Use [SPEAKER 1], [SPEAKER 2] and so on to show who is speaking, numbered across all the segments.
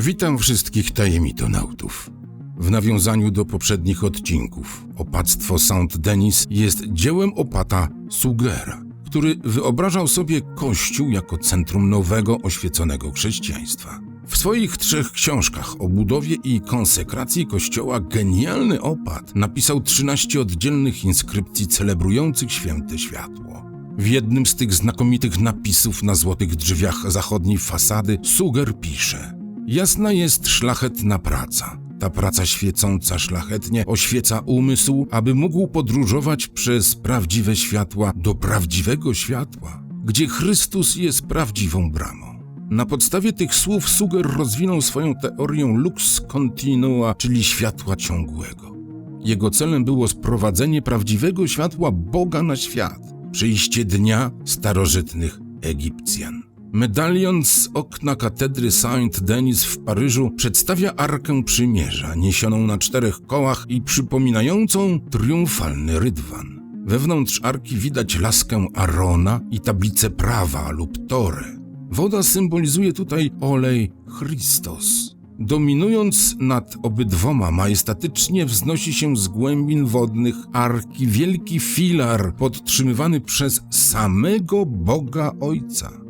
[SPEAKER 1] Witam wszystkich tajemitonautów. W nawiązaniu do poprzednich odcinków, opactwo Saint-Denis jest dziełem opata Sugera, który wyobrażał sobie Kościół jako centrum nowego, oświeconego chrześcijaństwa. W swoich trzech książkach o budowie i konsekracji Kościoła genialny opat napisał 13 oddzielnych inskrypcji celebrujących święte światło. W jednym z tych znakomitych napisów na złotych drzwiach zachodniej fasady Suger pisze: Jasna jest szlachetna praca. Ta praca świecąca szlachetnie oświeca umysł, aby mógł podróżować przez prawdziwe światła do prawdziwego światła, gdzie Chrystus jest prawdziwą bramą. Na podstawie tych słów Suger rozwinął swoją teorię lux continua, czyli światła ciągłego. Jego celem było sprowadzenie prawdziwego światła Boga na świat, przyjście dnia starożytnych Egipcjan. Medalion z okna katedry Saint-Denis w Paryżu przedstawia Arkę Przymierza, niesioną na czterech kołach i przypominającą triumfalny rydwan. Wewnątrz arki widać laskę Arona i tablicę prawa lub Torę. Woda symbolizuje tutaj olej Christos. Dominując nad obydwoma majestatycznie wznosi się z głębin wodnych arki wielki filar podtrzymywany przez samego Boga Ojca.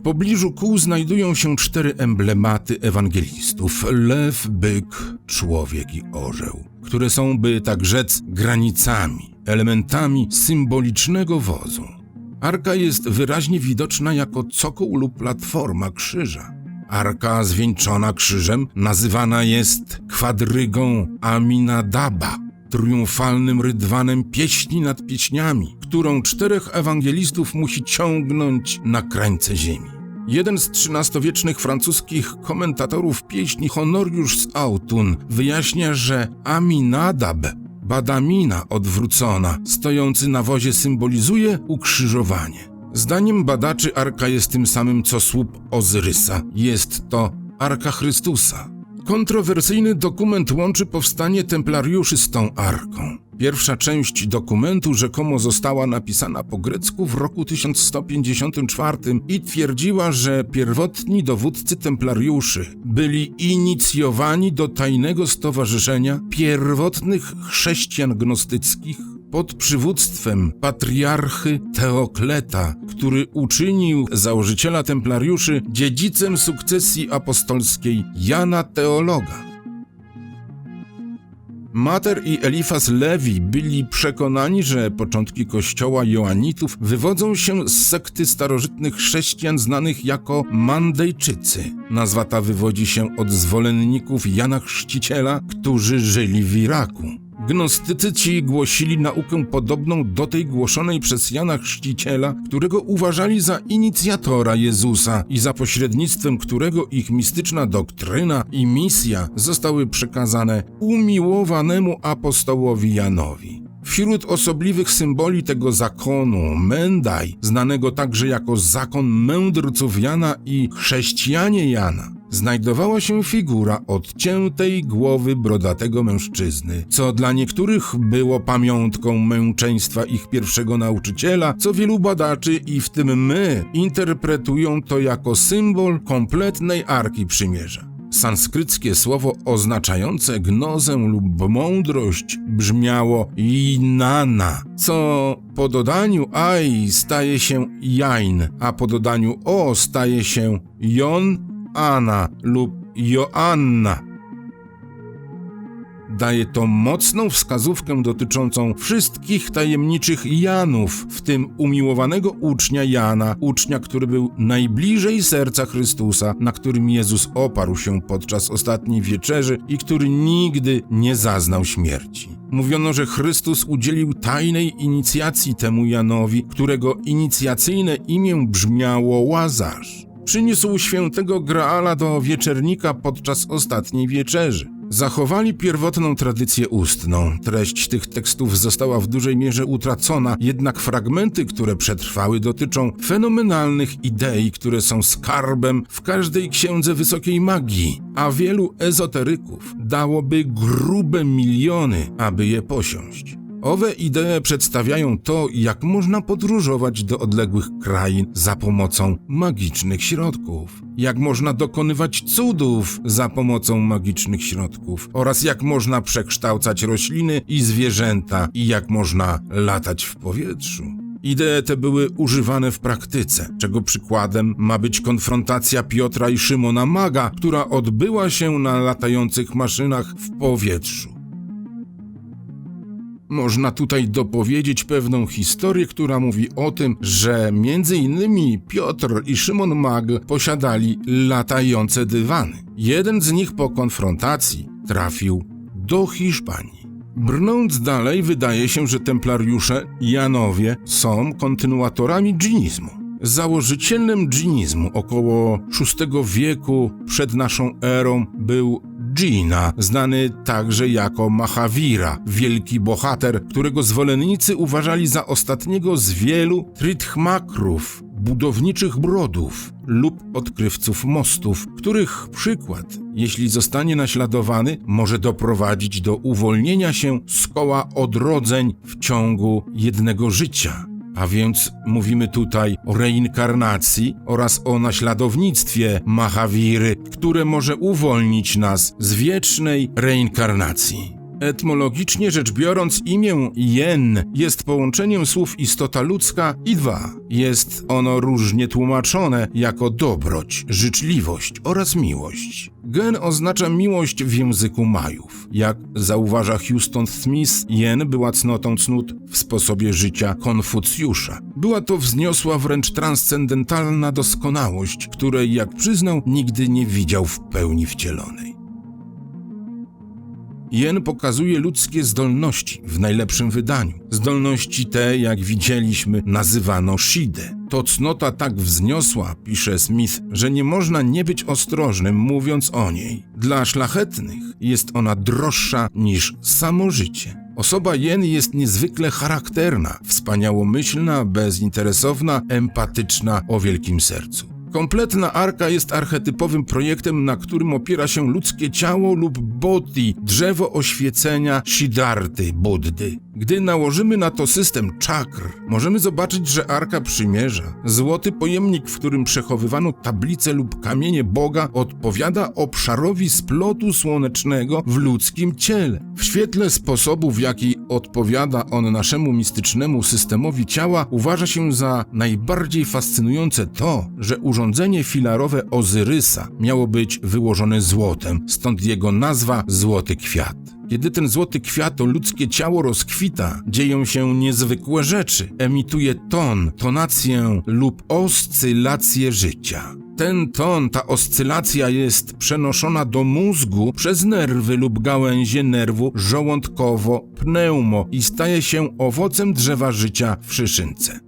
[SPEAKER 1] W pobliżu kół znajdują się cztery emblematy ewangelistów: lew, byk, człowiek i orzeł, które są, by tak rzec, granicami, elementami symbolicznego wozu. Arka jest wyraźnie widoczna jako cokół lub platforma krzyża. Arka zwieńczona krzyżem nazywana jest kwadrygą Aminadaba, triumfalnym rydwanem pieśni nad pieśniami, którą czterech ewangelistów musi ciągnąć na krańce ziemi. Jeden z XIII-wiecznych francuskich komentatorów pieśni Honoriusz z Autun wyjaśnia, że Aminadab, badamina odwrócona, stojący na wozie symbolizuje ukrzyżowanie. Zdaniem badaczy Arka jest tym samym co słup Ozyrysa. Jest to Arka Chrystusa. Kontrowersyjny dokument łączy powstanie templariuszy z tą arką. Pierwsza część dokumentu rzekomo została napisana po grecku w roku 1154 i twierdziła, że pierwotni dowódcy templariuszy byli inicjowani do tajnego stowarzyszenia pierwotnych chrześcijan gnostyckich pod przywództwem patriarchy Teokleta, który uczynił założyciela templariuszy dziedzicem sukcesji apostolskiej Jana Teologa. Mater i Elifas Lewi byli przekonani, że początki kościoła Joanitów wywodzą się z sekty starożytnych chrześcijan znanych jako Mandejczycy. Nazwa ta wywodzi się od zwolenników Jana Chrzciciela, którzy żyli w Iraku. Gnostycy ci głosili naukę podobną do tej głoszonej przez Jana Chrzciciela, którego uważali za inicjatora Jezusa i za pośrednictwem którego ich mistyczna doktryna i misja zostały przekazane umiłowanemu apostołowi Janowi. Wśród osobliwych symboli tego zakonu, Mendaj, znanego także jako zakon mędrców Jana i chrześcijanie Jana, znajdowała się figura odciętej głowy brodatego mężczyzny, co dla niektórych było pamiątką męczeństwa ich pierwszego nauczyciela, co wielu badaczy i w tym my interpretują to jako symbol kompletnej Arki Przymierza. Sanskryckie słowo oznaczające gnozę lub mądrość brzmiało inana, co po dodaniu aj staje się jain, a po dodaniu o staje się jon Anna lub Joanna. Daje to mocną wskazówkę dotyczącą wszystkich tajemniczych Janów, w tym umiłowanego ucznia Jana, ucznia, który był najbliżej serca Chrystusa, na którym Jezus oparł się podczas ostatniej wieczerzy i który nigdy nie zaznał śmierci. Mówiono, że Chrystus udzielił tajnej inicjacji temu Janowi, którego inicjacyjne imię brzmiało Łazarz przyniósł świętego Graala do wieczernika podczas ostatniej wieczerzy. Zachowali pierwotną tradycję ustną. Treść tych tekstów została w dużej mierze utracona, jednak fragmenty, które przetrwały, dotyczą fenomenalnych idei, które są skarbem w każdej księdze wysokiej magii, a wielu ezoteryków dałoby grube miliony, aby je posiąść. Owe idee przedstawiają to, jak można podróżować do odległych krain za pomocą magicznych środków, jak można dokonywać cudów za pomocą magicznych środków oraz jak można przekształcać rośliny i zwierzęta i jak można latać w powietrzu. Idee te były używane w praktyce, czego przykładem ma być konfrontacja Piotra i Szymona Maga, która odbyła się na latających maszynach w powietrzu. Można tutaj dopowiedzieć pewną historię, która mówi o tym, że między innymi Piotr i Szymon Mag posiadali latające dywany. Jeden z nich po konfrontacji trafił do Hiszpanii. Brnąc dalej, wydaje się, że templariusze Janowie są kontynuatorami dżinizmu. Założycielem dżinizmu około VI wieku przed naszą erą był Dżina, znany także jako Mahavira, wielki bohater, którego zwolennicy uważali za ostatniego z wielu tritchmakrów, budowniczych brodów lub odkrywców mostów, których przykład, jeśli zostanie naśladowany, może doprowadzić do uwolnienia się z koła odrodzeń w ciągu jednego życia. A więc mówimy tutaj o reinkarnacji oraz o naśladownictwie Mahawiry, które może uwolnić nas z wiecznej reinkarnacji. Etymologicznie rzecz biorąc, imię Jen jest połączeniem słów istota ludzka i dwa. Jest ono różnie tłumaczone jako dobroć, życzliwość oraz miłość. Gen oznacza miłość w języku Majów. Jak zauważa Houston Smith, Jen była cnotą cnót w sposobie życia Konfucjusza. Była to wzniosła, wręcz transcendentalna doskonałość, której, jak przyznał, nigdy nie widział w pełni wcielonej. Jen pokazuje ludzkie zdolności w najlepszym wydaniu. Zdolności te, jak widzieliśmy, nazywano Shide. To cnota tak wzniosła, pisze Smith, że nie można nie być ostrożnym mówiąc o niej. Dla szlachetnych jest ona droższa niż samo życie. Osoba Jen jest niezwykle charakterna, wspaniałomyślna, bezinteresowna, empatyczna, o wielkim sercu. Kompletna arka jest archetypowym projektem, na którym opiera się ludzkie ciało lub bodhi, drzewo oświecenia Siddharty Buddy. Gdy nałożymy na to system czakr, możemy zobaczyć, że Arka Przymierza, złoty pojemnik, w którym przechowywano tablice lub kamienie Boga, odpowiada obszarowi splotu słonecznego w ludzkim ciele. W świetle sposobu, w jaki odpowiada on naszemu mistycznemu systemowi ciała, uważa się za najbardziej fascynujące to, że urządzenie filarowe Ozyrysa miało być wyłożone złotem, stąd jego nazwa Złoty Kwiat. Kiedy ten złoty kwiat ludzkie ciało rozkwita, dzieją się niezwykłe rzeczy. Emituje ton, tonację lub oscylację życia. Ten ton, ta oscylacja jest przenoszona do mózgu przez nerwy lub gałęzie nerwu żołądkowo-pneumo i staje się owocem drzewa życia w szyszynce.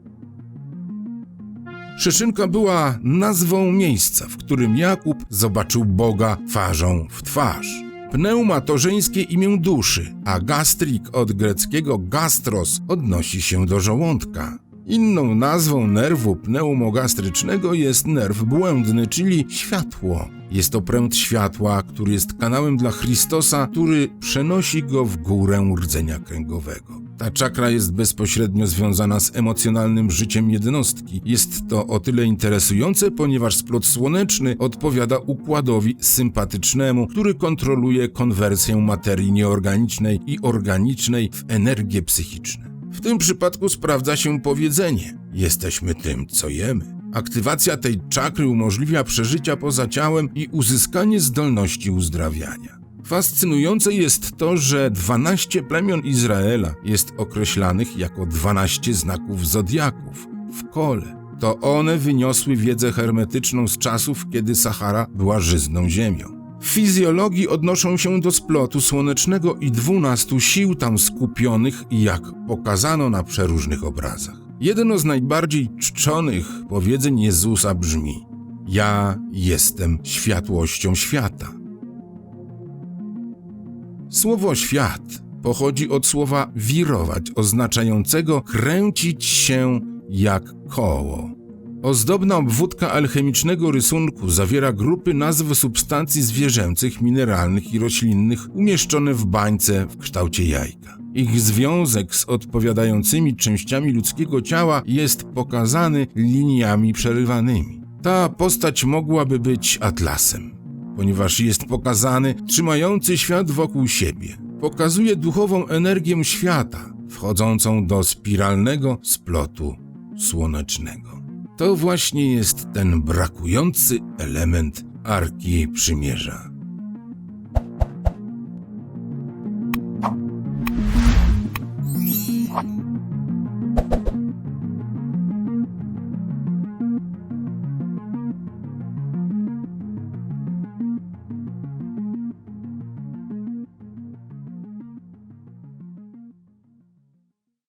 [SPEAKER 1] Szyszynka była nazwą miejsca, w którym Jakub zobaczył Boga twarzą w twarz. Pneuma to żeńskie imię duszy, a gastrik od greckiego gastros odnosi się do żołądka. Inną nazwą nerwu pneumogastrycznego jest nerw błędny, czyli światło. Jest to pręt światła, który jest kanałem dla Chrystosa, który przenosi go w górę rdzenia kręgowego. Ta czakra jest bezpośrednio związana z emocjonalnym życiem jednostki. Jest to o tyle interesujące, ponieważ splot słoneczny odpowiada układowi sympatycznemu, który kontroluje konwersję materii nieorganicznej i organicznej w energie psychiczne. W tym przypadku sprawdza się powiedzenie: jesteśmy tym, co jemy. Aktywacja tej czakry umożliwia przeżycia poza ciałem i uzyskanie zdolności uzdrawiania. Fascynujące jest to, że 12 plemion Izraela jest określanych jako 12 znaków zodiaków w kole. To one wyniosły wiedzę hermetyczną z czasów, kiedy Sahara była żyzną ziemią. Fizjologii odnoszą się do splotu słonecznego i 12 sił tam skupionych, jak pokazano na przeróżnych obrazach. Jedno z najbardziej czczonych powiedzeń Jezusa brzmi: Ja jestem światłością świata. Słowo świat pochodzi od słowa wirować, oznaczającego kręcić się jak koło. Ozdobna obwódka alchemicznego rysunku zawiera grupy nazw substancji zwierzęcych, mineralnych i roślinnych umieszczone w bańce w kształcie jajka. Ich związek z odpowiadającymi częściami ludzkiego ciała jest pokazany liniami przerywanymi. Ta postać mogłaby być Atlasem, ponieważ jest pokazany trzymający świat wokół siebie. Pokazuje duchową energię świata, wchodzącą do spiralnego splotu słonecznego. To właśnie jest ten brakujący element Arki Przymierza.